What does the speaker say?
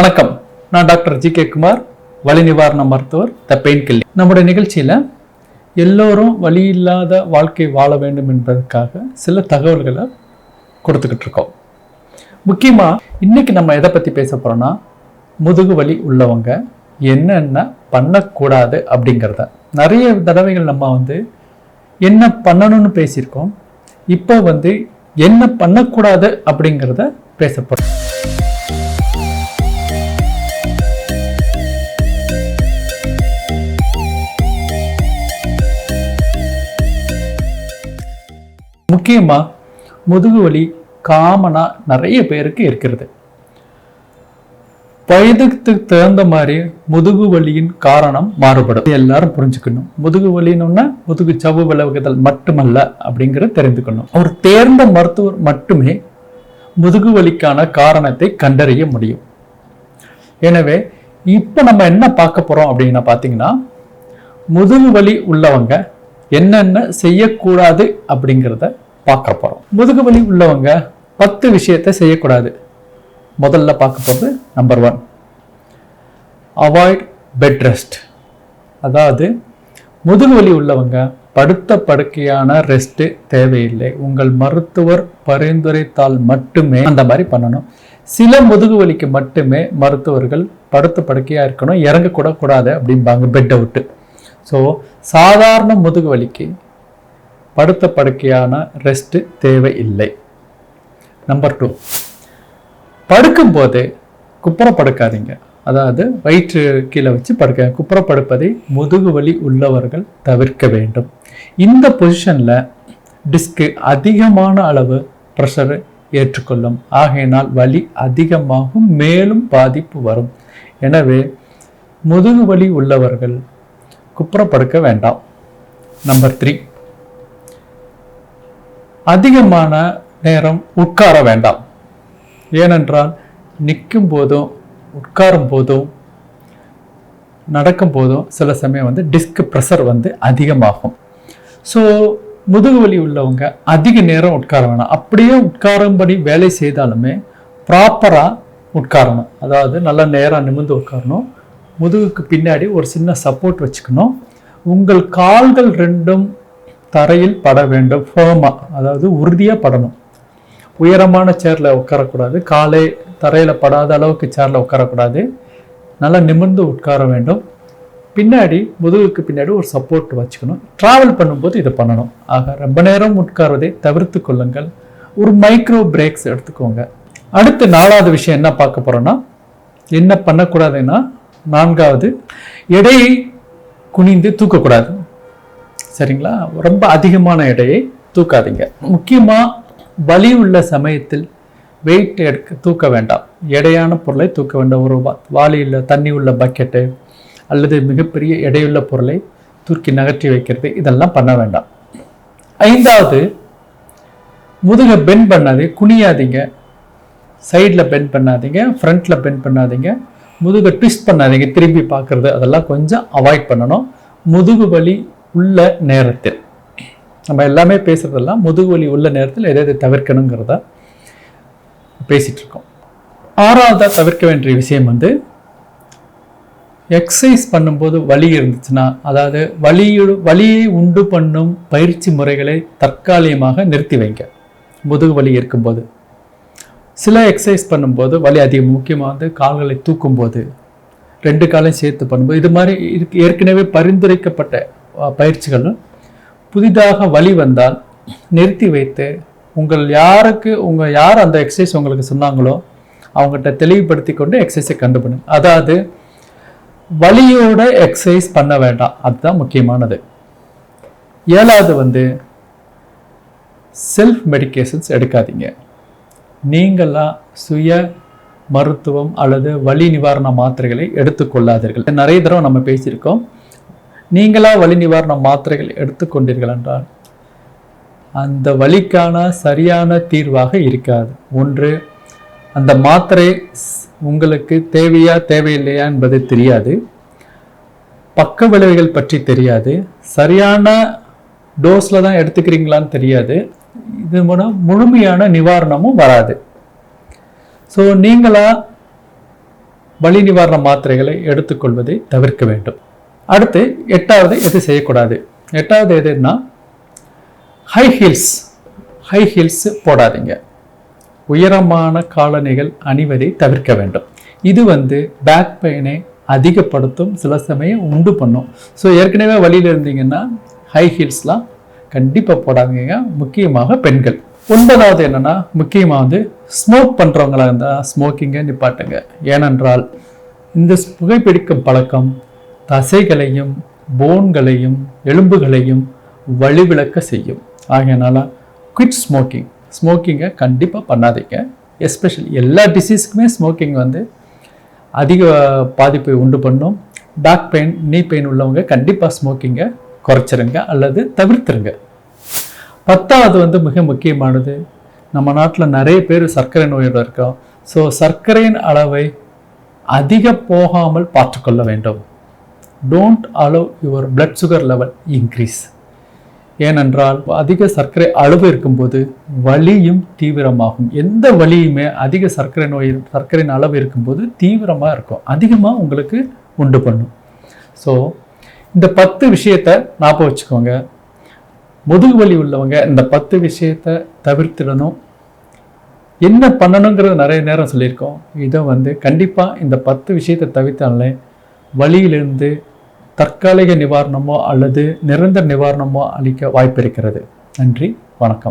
வணக்கம். நான் doctor G K Kumar வலி நிவாரண மருத்துவர் த பெயின் கில்லி. நம்முடைய நிகழ்ச்சியில் எல்லோரும் வழி இல்லாத வாழ்க்கை வாழ வேண்டும் என்பதற்காக சில தகவல்களை கொடுத்துக்கிட்டு இருக்கோம். முக்கியமாக இன்னைக்கு நம்ம எதை பற்றி பேச போகிறோன்னா முதுகு வலி உள்ளவங்க என்னென்ன பண்ணக்கூடாது அப்படிங்கிறத. நிறைய தடவைகள் நம்ம வந்து என்ன பண்ணணும்னு பேசியிருக்கோம். இப்போ வந்து என்ன பண்ணக்கூடாது அப்படிங்கிறத பேசப்படும் முக்கியமாக முதுகு வலி காமனா நிறைய பேருக்கு இருக்கிறது. வயதுக்கு தகுந்த மாதிரி முதுகு வலியின் காரணம் மாறுபடும். எல்லாரும் புரிஞ்சுக்கணும். முதுகு வலின்னு முதுகு சவ்வு விலகுதல் மட்டுமல்ல அப்படிங்கிறத தெரிந்துக்கணும் ஒரு தேர்ந்த மருத்துவர் மட்டுமே முதுகு வலிக்கான காரணத்தை கண்டறிய முடியும். எனவே இப்போ நம்ம என்ன பார்க்க போறோம் அப்படின்னா பார்த்தீங்கன்னா முதுகு வலி உள்ளவங்க என்னென்ன செய்யக்கூடாது அப்படிங்கிறத பார்க்க போகிறோம் முதுகு வலி உள்ளவங்க பத்து விஷயத்தை செய்யக்கூடாது. முதல்ல பார்க்க போகிறது number one avoid bed rest அதாவது முதுகு வலி உள்ளவங்க படுத்த படுக்கையான ரெஸ்ட்டு தேவையில்லை. உங்கள் மருத்துவர் பரிந்துரைத்தால் மட்டுமே அந்த மாதிரி பண்ணணும். சில முதுகு வலிக்கு மட்டுமே மருத்துவர்கள் படுத்த படுக்கையாக இருக்கணும். இறங்கக்கூட கூடாது அப்படிம்பாங்க பெட் அவுட்டு ஸோ சாதாரண முதுகு வலிக்கு படுத்த படுக்கையான ரெஸ்ட்டு தேவையில்லை. நம்பர் டூ படுக்கும்போது குப்புற படுக்காதீங்க அதாவது வயிற்று கீழே வச்சு படுக்க குப்புற படுப்பதை முதுகு வலி உள்ளவர்கள் தவிர்க்க வேண்டும். இந்த பொசிஷனில் டிஸ்க்கு அதிகமான அளவு ப்ரெஷரை ஏற்றுக்கொள்ளும். ஆகையினால் வலி அதிகமாகும் மேலும் பாதிப்பு வரும். எனவே முதுகு வலி உள்ளவர்கள் குப்புறப்படுக்க வேண்டாம். நம்பர் த்ரீ அதிகமான நேரம் உட்கார வேண்டாம். ஏனென்றால் நிற்கும் போதும் உட்காரும் போதும் நடக்கும் போதும் சில சமயம் வந்து டிஸ்க் ப்ரெஷர் வந்து அதிகமாகும். ஸோ முதுகு வலி உள்ளவங்க அதிக நேரம் உட்கார வேணாம். அப்படியே உட்காரும்படி வேலை செய்தாலுமே ப்ராப்பராக உட்காரணும். அதாவது நல்ல நேரம் நிமிர்ந்து உட்காரணும். முதுகுக்கு பின்னாடி ஒரு சின்ன சப்போர்ட் வச்சுக்கணும். உங்கள் கால்கள் ரெண்டும் தரையில் பட வேண்டும் ஃபேமாக அதாவது உறுதியாக படணும். உயரமான சேரில் உட்காரக்கூடாது காலை தரையில் படாத அளவுக்கு சேரில் உட்காரக்கூடாது. நல்லா நிமிர்ந்து உட்கார வேண்டும். பின்னாடி முதுகுக்கு பின்னாடி ஒரு சப்போர்ட் வச்சுக்கணும். ட்ராவல் பண்ணும்போது இதை பண்ணணும். ஆக ரொம்ப நேரம் உட்கார்வதை தவிர்த்து கொள்ளுங்கள். ஒரு மைக்ரோ பிரேக்ஸ் எடுத்துக்கோங்க. அடுத்து நாலாவது விஷயம் என்ன பார்க்க போகிறோன்னா என்ன பண்ணக்கூடாதுன்னா நான்காவது எடையை குனிந்து தூக்கக்கூடாது. சரிங்களா? ரொம்ப அதிகமான எடையை தூக்காதீங்க. முக்கியமாக வலி உள்ள சமயத்தில் வெயிட் எடுக்க தூக்க வேண்டாம். எடையான பொருளை தூக்க வேண்டாம். ஒரு வா- வாளியில் தண்ணி உள்ள பக்கெட்டு அல்லது மிகப்பெரிய எடையுள்ள பொருளை தூக்கி நகர்த்தி வைக்கிறது. இதெல்லாம் பண்ண வேண்டாம். ஐந்தாவது முதுகை பெண்ட் பண்ணாதே குனியாதீங்க. சைடில் பெண்ட் பண்ணாதீங்க. ஃப்ரண்ட்டில் பெண்ட் பண்ணாதீங்க. முதுகை ட்விஸ்ட் பண்ணாதீங்க. திரும்பி பார்க்குறது. அதெல்லாம் கொஞ்சம் அவாய்ட் பண்ணணும். முதுகு வலி உள்ள நேரத்தில். நம்ம எல்லாமே பேசுகிறதெல்லாம் முதுகு வலி உள்ள நேரத்தில் எதை எதை தவிர்க்கணுங்கிறத பேசிகிட்ருக்கோம் இருக்கோம் ஆறாவதாக தவிர்க்க வேண்டிய விஷயம் வந்து எக்ஸசைஸ் பண்ணும்போது வலி இருந்துச்சுன்னா அதாவது வலியோடு வலியை உண்டு பண்ணும் பயிற்சி முறைகளை தற்காலிகமாக நிறுத்தி வைங்க. முதுகு வலி இருக்கும்போது. சில எக்ஸசைஸ் பண்ணும்போது வலி அதிகம் முக்கியமாக வந்து கால்களை தூக்கும்போது ரெண்டு காலையும் சேர்த்து பண்ணும்போது இது மாதிரி இருக்கு- ஏற்கனவே பரிந்துரைக்கப்பட்ட பயிற்சிகளும் பயிற்சிகள் புதிதாக வழி வந்தால் நிறுத்தி வைத்து உங்கள் யாருக்கு உங்கள் யார் அந்த எக்ஸசைஸ் உங்களுக்கு சொன்னாங்களோ அவங்ககிட்ட தெளிவுபடுத்தி கொண்டு எக்ஸசைஸை கண்டுபிடிங்க. அதாவது வழியோட எக்ஸசைஸ் பண்ண வேண்டாம். அதுதான் முக்கியமானது. ஏழாவது வந்து செல்ஃப் மெடிக்கேஷன்ஸ் எடுக்காதீங்க. நீங்களாக சுய மருத்துவம் அல்லது வலி நிவாரண மாத்திரைகளை எடுத்துக்கொள்ளாதீர்கள் நிறைய தடவை நம்ம பேசியிருக்கோம். நீங்களா வலி நிவாரண மாத்திரைகள் எடுத்துக்கொண்டீர்கள் என்றால் அந்த வலிக்கான சரியான தீர்வாக இருக்காது. ஒன்று அந்த மாத்திரை உங்களுக்கு தேவையா தேவையில்லையா என்பது தெரியாது. பக்க விளைவுகள் பற்றி தெரியாது. சரியான டோஸில் தான் எடுத்துக்கிறீங்களான்னு தெரியாது. இது மூலம் முழுமையான நிவாரணமும் வராது. ஸோ நீங்களா வலி நிவாரண மாத்திரைகளை எடுத்துக்கொள்வதை தவிர்க்க வேண்டும். அடுத்து எட்டாவது எது செய்யக்கூடாது? எட்டாவது எதுன்னா ஹை ஹீல்ஸ் ஹை ஹீல்ஸ் போடாதீங்க. உயரமான காலணிகள் அணிவதை தவிர்க்க வேண்டும். இது வந்து பேக் பெயினை அதிகப்படுத்தும் சில சமயம் உண்டு பண்ணும். ஸோ ஏற்கனவே வழியில் இருந்தீங்கன்னா ஹை ஹீல்ஸ்லாம் கண்டிப்பாக போடாதீங்க. முக்கியமாக பெண்கள். ஒன்பதாவது என்னென்னா முக்கியமாக வந்து ஸ்மோக் பண்ணுறவங்களா இருந்தால் ஸ்மோக்கிங்கை நிப்பாட்டுங்க. ஏனென்றால் இந்த புகைப்பிடிக்கும் பழக்கம் தசைகளையும் போன்களையும் எலும்புகளையும் வழிவிளக்க செய்யும். ஆகையனால குவிட் ஸ்மோக்கிங் ஸ்மோக்கிங்கை கண்டிப்பாக பண்ணாதீங்க. எஸ்பெஷலி எல்லா டிசீஸ்க்குமே ஸ்மோக்கிங் வந்து அதிக பாதிப்பை உண்டு பண்ணும். பேக் பெயின் நீ பெயின் உள்ளவங்க கண்டிப்பாக ஸ்மோக்கிங்கை குறைச்சிருங்க அல்லது தவிர்த்துருங்க. பத்தாவது வந்து மிக முக்கியமானது. நம்ம நாட்டில் நிறைய பேர் சர்க்கரை நோயோடு இருக்கோம். ஸோ சர்க்கரையின் அளவை அதிக போகாமல் பார்த்துக்கொள்ள வேண்டும். Don't allow your blood sugar level increase ஏனென்றால் அதிக சர்க்கரை அளவு இருக்கும்போது வலியும் தீவிரமாகும். எந்த வலியுமே அதிக சர்க்கரை நோய் சர்க்கரையின் அளவு இருக்கும்போது தீவிரமாக இருக்கும். அதிகமாக உங்களுக்கு உண்டு பண்ணும். ஸோ இந்த பத்து விஷயத்தை ஞாபகம் வச்சுக்கோங்க. முதுகு வலி உள்ளவங்க இந்த பத்து விஷயத்தை தவிர்த்திடணும். என்ன பண்ணணுங்கிறது நிறைய நேரம் சொல்லியிருக்கோம். இதை வந்து கண்டிப்பாக இந்த பத்து விஷயத்தை தவிர்த்தாலே வழியிலிருந்து தற்காலிக நிவாரணமோ அல்லது நிரந்தர நிவாரணமோ அளிக்க வாய்ப்பு இருக்கிறது நன்றி வணக்கம்.